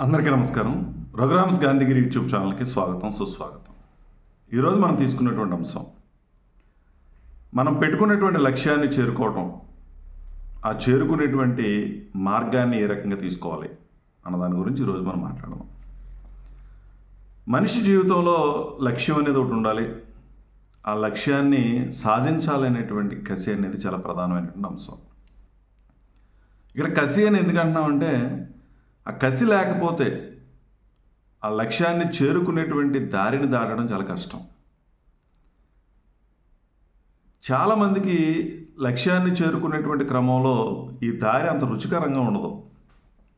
అందరికీ నమస్కారం. రఘురామ్స్ గాంధీగిరి యూట్యూబ్ ఛానల్కి స్వాగతం సుస్వాగతం. ఈరోజు మనం తీసుకున్నటువంటి అంశం మనం పెట్టుకున్నటువంటి లక్ష్యాన్ని చేరుకోవటం. ఆ చేరుకునేటువంటి మార్గాన్ని ఏ రకంగా తీసుకోవాలి అన్న దాని గురించి ఈరోజు మనం మాట్లాడదాం. మనిషి జీవితంలో లక్ష్యం అనేది ఒకటి ఉండాలి. ఆ లక్ష్యాన్ని సాధించాలనేటువంటి కసి అనేది చాలా ప్రధానమైనటువంటి అంశం. ఇక్కడ కసి అని ఎందుకంటున్నామంటే అంటే ఆ కసి లేకపోతే ఆ లక్ష్యాన్ని చేరుకునేటువంటి దారిని దాటడం చాలా కష్టం. చాలామందికి లక్ష్యాన్ని చేరుకునేటువంటి క్రమంలో ఈ దారి అంత రుచికరంగా ఉండదు.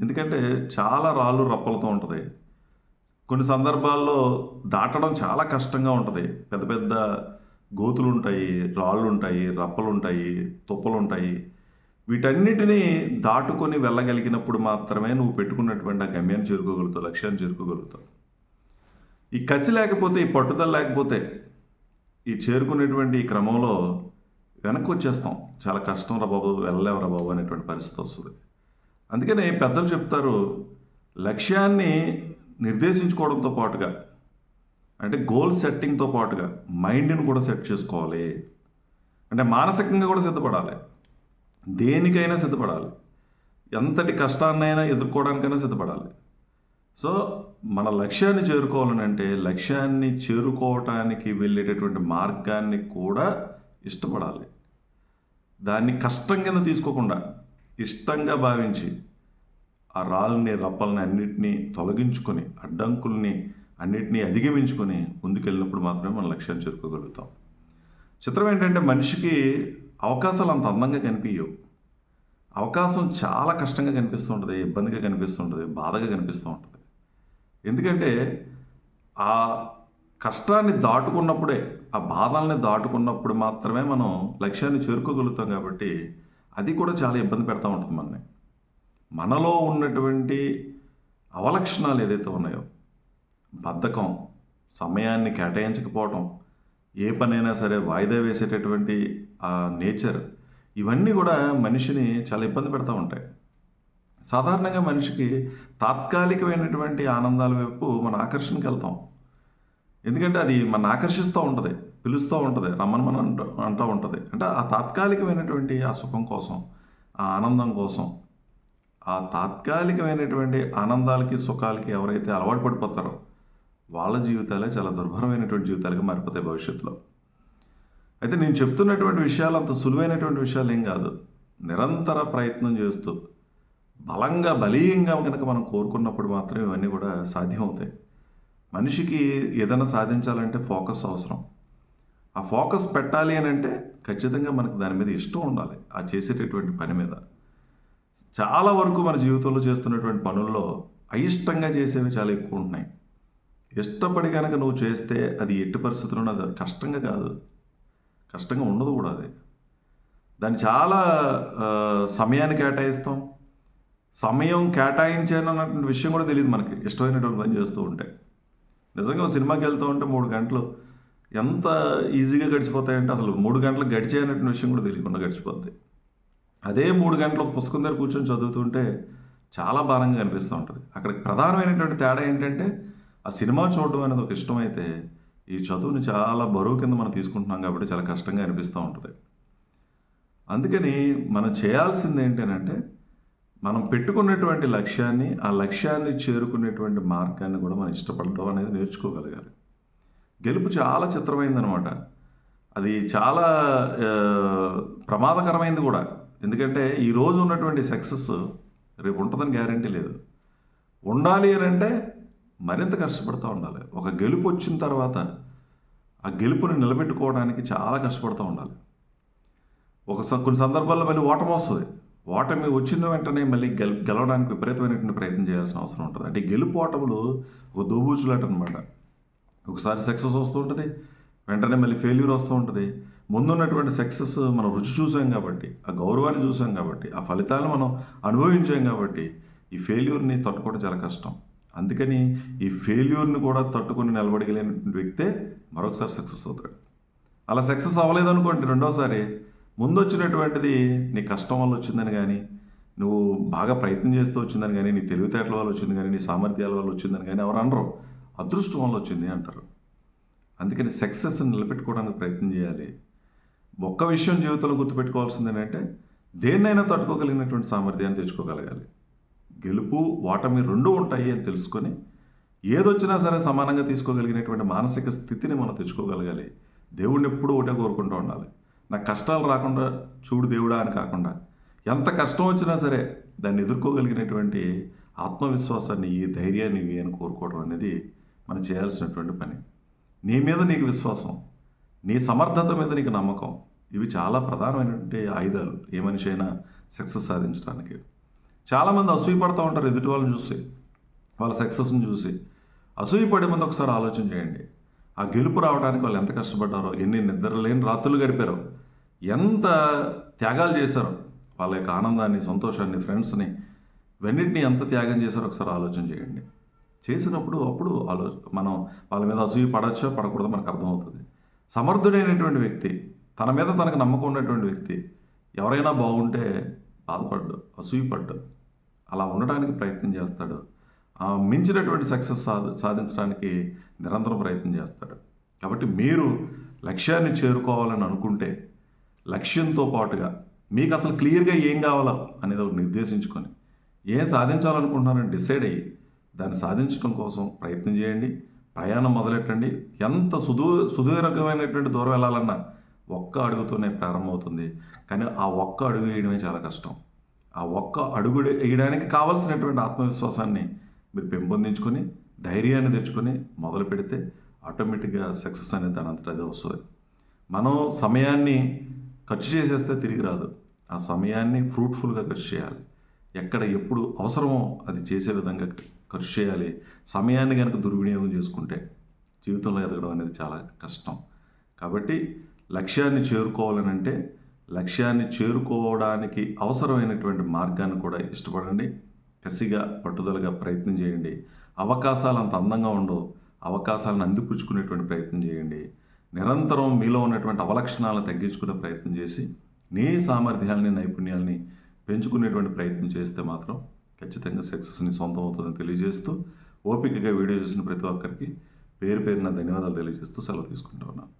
ఎందుకంటే చాలా రాళ్ళు రప్పలతో ఉంటుంది. కొన్ని సందర్భాల్లో దాటడం చాలా కష్టంగా ఉంటుంది. పెద్ద పెద్ద గోతులు ఉంటాయి రాళ్ళు ఉంటాయి రప్పలు ఉంటాయి తుప్పలు ఉంటాయి. వీటన్నిటినీ దాటుకొని వెళ్ళగలిగినప్పుడు మాత్రమే నువ్వు పెట్టుకున్నటువంటి ఆ గమ్యాన్ని చేరుకోగలుగుతావు లక్ష్యాన్ని చేరుకోగలుగుతావు. ఈ కసి లేకపోతే ఈ పట్టుదల లేకపోతే ఈ చేరుకునేటువంటి ఈ క్రమంలో వెనక్కి వచ్చేస్తాం చాలా కష్టం రా బాబు వెళ్ళలేము రా బాబు అనేటువంటి పరిస్థితి వస్తుంది. అందుకనే పెద్దలు చెప్తారు లక్ష్యాన్ని నిర్దేశించుకోవడంతో పాటుగా అంటే గోల్ సెట్టింగ్తో పాటుగా మైండ్ని కూడా సెట్ చేసుకోవాలి. అంటే మానసికంగా కూడా సిద్ధపడాలి. దేనికైనా సిద్ధపడాలి. ఎంతటి కష్టాన్నైనా ఎదుర్కోవడానికైనా సిద్ధపడాలి. సో మన లక్ష్యాన్ని చేరుకోవాలని అంటే లక్ష్యాన్ని చేరుకోవటానికి వెళ్ళేటటువంటి మార్గాన్ని కూడా ఇష్టపడాలి. దాన్ని కష్టం కింద తీసుకోకుండా ఇష్టంగా భావించి ఆ రాళ్ళని రప్పల్ని అన్నిటినీ తొలగించుకొని అడ్డంకుల్ని అన్నిటినీ అధిగమించుకొని ముందుకెళ్ళినప్పుడు మాత్రమే మన లక్ష్యాన్ని చేరుకోగలుగుతాం. చిత్రం ఏంటంటే మనిషికి అవకాశాలు అంత అందంగా కనిపించవు అవకాశం చాలా కష్టంగా కనిపిస్తూ ఉంటుంది ఇబ్బందిగా కనిపిస్తుంటుంది బాధగా కనిపిస్తూ ఉంటుంది ఎందుకంటే ఆ కష్టాన్ని దాటుకున్నప్పుడే ఆ బాధల్ని దాటుకున్నప్పుడు మాత్రమే మనం లక్ష్యాన్ని చేరుకోగలుగుతాం కాబట్టి అది కూడా చాలా ఇబ్బంది పెడతా ఉంటుంది మనని మనలో ఉన్నటువంటి అవలక్షణాలు ఏదైతే ఉన్నాయో బద్ధకం సమయాన్ని కేటాయించకపోవటం ఏ పనైనా సరే వాయిదా వేసేటటువంటి ఆ నేచర్ ఇవన్నీ కూడా మనిషిని చాలా ఇబ్బంది పెడతా ఉంటాయి. సాధారణంగా మనిషికి తాత్కాలికమైనటువంటి ఆనందాల వైపు మన ఆకర్షణకి వెళ్తాం. ఎందుకంటే అది మన ఆకర్షిస్తూ ఉంటుంది పిలుస్తూ ఉంటుంది రమ్మని మనం అంటూ అంటూ ఉంటుంది. అంటే ఆ తాత్కాలికమైనటువంటి ఆ సుఖం కోసం ఆ ఆనందం కోసం ఆ తాత్కాలికమైనటువంటి ఆనందాలకి సుఖాలకి ఎవరైతే అలవాటు పడిపోతారో వాళ్ళ జీవితాలే చాలా దుర్భరమైనటువంటి జీవితాలుగా మారిపోతాయి భవిష్యత్తులో. అయితే నేను చెప్తున్నటువంటి విషయాలు అంత సులువైనటువంటి విషయాలు ఏం కాదు. నిరంతర ప్రయత్నం చేస్తూ బలంగా బలీయంగా కనుక మనం కోరుకున్నప్పుడు మాత్రం ఇవన్నీ కూడా సాధ్యమవుతాయి. మనిషికి ఏదైనా సాధించాలంటే ఫోకస్ అవసరం. ఆ ఫోకస్ పెట్టాలి అని అంటే ఖచ్చితంగా మనకు దాని మీద ఇష్టం ఉండాలి ఆ చేసేటటువంటి పని మీద. చాలా వరకు మన జీవితంలో చేస్తున్నటువంటి పనుల్లో అయిష్టంగా చేసేవి చాలా ఎక్కువ ఉంటున్నాయి. ఇష్టపడి కనుక నువ్వు చేస్తే అది ఎట్టి పరిస్థితుల్లో అది కష్టంగా కాదు. కష్టంగా ఉండదు కూడా అది. దాన్ని చాలా సమయాన్ని కేటాయిస్తాం. సమయం కేటాయించానన్నటువంటి విషయం కూడా తెలియదు మనకి. ఇష్టమైనటువంటి పని చేస్తూ ఉంటే. నిజంగా సినిమాకి వెళ్తూ ఉంటే మూడు గంటలు ఎంత ఈజీగా గడిచిపోతాయంటే అసలు మూడు గంటలు గడిచేయనటువంటి విషయం కూడా తెలియకుండా గడిచిపోద్ది. అదే మూడు గంటలు పుస్తకం దగ్గర కూర్చొని చదువుతుంటే చాలా భారంగా అనిపిస్తూ ఉంటుంది. అక్కడ ప్రధానమైనటువంటి తేడా ఏంటంటే ఆ సినిమా చూడడం అనేది ఒక ఇష్టమైతే ఈ చదువుని చాలా బరువు కింద మనం తీసుకుంటున్నాం కాబట్టి చాలా కష్టంగా అనిపిస్తూ ఉంటుంది. అందుకని మనం చేయాల్సింది ఏంటంటే మనం పెట్టుకున్నటువంటి లక్ష్యాన్ని ఆ లక్ష్యాన్ని చేరుకునేటువంటి మార్గాన్ని కూడా మనం ఇష్టపడడం అనేది నేర్చుకోగలగాలి. గెలుపు చాలా చిత్రమైందనమాట. అది చాలా ప్రమాదకరమైంది కూడా. ఎందుకంటే ఈరోజు ఉన్నటువంటి సక్సెస్ రేపు ఉంటుందని గ్యారంటీ లేదు. ఉండాలి అని అంటే మరింత కష్టపడుతూ ఉండాలి. ఒక గెలుపు వచ్చిన తర్వాత ఆ గెలుపుని నిలబెట్టుకోవడానికి చాలా కష్టపడుతూ ఉండాలి. ఒక స- కొన్ని సందర్భాల్లో మళ్ళీ ఓటమి వస్తుంది. ఓటమి వచ్చిన వెంటనే మళ్ళీ గెల గెలవడానికి విపరీతమైనటువంటి ప్రయత్నం చేయాల్సిన అవసరం ఉంటుంది. అంటే గెలుపు ఓటములు ఒక దోబూచులాట అనమాట ఒకసారి సక్సెస్ వస్తూ ఉంటుంది వెంటనే మళ్ళీ ఫెయిల్యూర్ వస్తూ ఉంటుంది. ముందున్నటువంటి సక్సెస్ మనం రుచి చూసాం కాబట్టి ఆ గౌరవాన్ని చూసాం కాబట్టి ఆ ఫలితాలను మనం అనుభవించాం కాబట్టి ఈ ఫెయిల్యూర్ని తట్టుకోవడం చాలా కష్టం. అందుకని ఈ ఫెయిల్యూర్ని కూడా తట్టుకొని నిలబడగలిగినటువంటి వ్యక్తే మరొకసారి సక్సెస్ అవుతాడు. అలా సక్సెస్ అవ్వలేదు అనుకోండి రెండోసారి ముందు వచ్చినటువంటిది నీ కష్టం వల్ల వచ్చిందని కానీ నువ్వు బాగా ప్రయత్నం చేస్తూ వచ్చిందని కానీ నీ తెలివితేటల వల్ల వచ్చింది కానీ నీ సామర్థ్యాల వల్ల వచ్చిందని కానీ ఎవరు అనరు. అదృష్టం వల్ల వచ్చింది అంటారు. అందుకని సక్సెస్ని నిలబెట్టుకోవడానికి ప్రయత్నం చేయాలి. ఒక్క విషయం జీవితంలో గుర్తుపెట్టుకోవాల్సింది ఏంటంటే దేన్నైనా తట్టుకోగలిగినటువంటి సామర్థ్యాన్ని తెచ్చుకోగలగాలి. గెలుపు ఓటమి రెండూ ఉంటాయి అని తెలుసుకొని ఏదొచ్చినా సరే సమానంగా తీసుకోగలిగినటువంటి మానసిక స్థితిని మనం తెచ్చుకోగలగాలి. దేవుడిని ఎప్పుడూ ఒకటే కోరుకుంటూ ఉండాలి. నాకు కష్టాలు రాకుండా చూడు దేవుడా అని కాకుండా ఎంత కష్టం వచ్చినా సరే దాన్ని ఎదుర్కోగలిగినటువంటి ఆత్మవిశ్వాసాన్ని ఈ ధైర్యాన్ని ఇవి అని కోరుకోవడం అనేది మనం చేయాల్సినటువంటి పని. నీ మీద నీకు విశ్వాసం నీ సమర్థత మీద నీకు నమ్మకం ఇవి చాలా ప్రధానమైనటువంటి ఆయుధాలు. ఏ మనిషి అయినా సక్సెస్ సాధించడానికి. చాలామంది అసూయపడుతూ ఉంటారు ఎదుటి వాళ్ళని చూసి వాళ్ళ సక్సెస్ని చూసి. అసూయపడే ముందు ఒకసారి ఆలోచన చేయండి. ఆ గెలుపు రావడానికి వాళ్ళు ఎంత కష్టపడ్డారో ఎన్ని నిద్రలేని రాత్రులు గడిపారో ఎంత త్యాగాలు చేశారో వాళ్ళ యొక్క ఆనందాన్ని సంతోషాన్ని ఫ్రెండ్స్ని ఇవన్నింటినీ ఎంత త్యాగం చేశారో ఒకసారి ఆలోచన చేయండి. చేసినప్పుడు అప్పుడు ఆలో మనం వాళ్ళ మీద అసూయ పడచ్చో పడకూడదో మనకు అర్థమవుతుంది. సమర్థుడైనటువంటి వ్యక్తి తన మీద తనకు నమ్మకం ఉన్నటువంటి వ్యక్తి ఎవరైనా బాగుంటే బాధపడ్డు అసూయపడ్డు అలా ఉండడానికి ప్రయత్నం చేస్తాడు. మించినటువంటి సక్సెస్ సాధ సాధించడానికి నిరంతరం ప్రయత్నం చేస్తాడు. కాబట్టి మీరు లక్ష్యాన్ని చేరుకోవాలని అనుకుంటే లక్ష్యంతో పాటుగా మీకు అసలు క్లియర్గా ఏం కావాలో అనేది ఒకటి నిర్దేశించుకొని ఏం సాధించాలనుకుంటున్నారని డిసైడ్ అయ్యి దాన్ని సాధించడం కోసం ప్రయత్నం చేయండి. ప్రయాణం మొదలెట్టండి. ఎంత సుదూ సుదీర్ఘమైనటువంటి దూరం వెళ్ళాలన్నా ఒక్క అడుగుతోనే ప్రారంభమవుతుంది. కానీ ఆ ఒక్క అడుగు వేయడమే చాలా కష్టం. ఆ ఒక్క అడుగు వేయడానికి కావాల్సినటువంటి ఆత్మవిశ్వాసాన్ని మీరు పెంపొందించుకొని ధైర్యాన్ని తెచ్చుకొని మొదలు పెడితే ఆటోమేటిక్గా సక్సెస్ అనేది దాని అంతటా అదే వస్తుంది. మనం సమయాన్ని ఖర్చు చేసేస్తే తిరిగి రాదు. ఆ సమయాన్ని ఫ్రూట్ఫుల్గా ఖర్చు చేయాలి. ఎక్కడ ఎప్పుడు అవసరమో అది చేసే విధంగా ఖర్చు చేయాలి. సమయాన్ని కనుక దుర్వినియోగం చేసుకుంటే జీవితంలో ఎదగడం అనేది చాలా కష్టం. కాబట్టి లక్ష్యాన్ని చేరుకోవాలని అంటే లక్ష్యాన్ని చేరుకోవడానికి అవసరమైనటువంటి మార్గాన్ని కూడా ఇష్టపడండి. కసిగా పట్టుదలగా ప్రయత్నం చేయండి. అవకాశాలు అంత అందంగా ఉండవు అవకాశాలను అందిపుచ్చుకునేటువంటి ప్రయత్నం చేయండి. నిరంతరం మీలో ఉన్నటువంటి అవలక్షణాలను తగ్గించుకునే ప్రయత్నం చేసి నీ సామర్థ్యాలని నైపుణ్యాలని పెంచుకునేటువంటి ప్రయత్నం చేస్తే మాత్రం ఖచ్చితంగా సక్సెస్ని సొంతం అవుతుందని తెలియజేస్తూ ఓపికగా వీడియో చూసిన ప్రతి ఒక్కరికి పేరు పేరున ధన్యవాదాలు తెలియజేస్తూ సెలవు తీసుకుంటూ ఉన్నాను.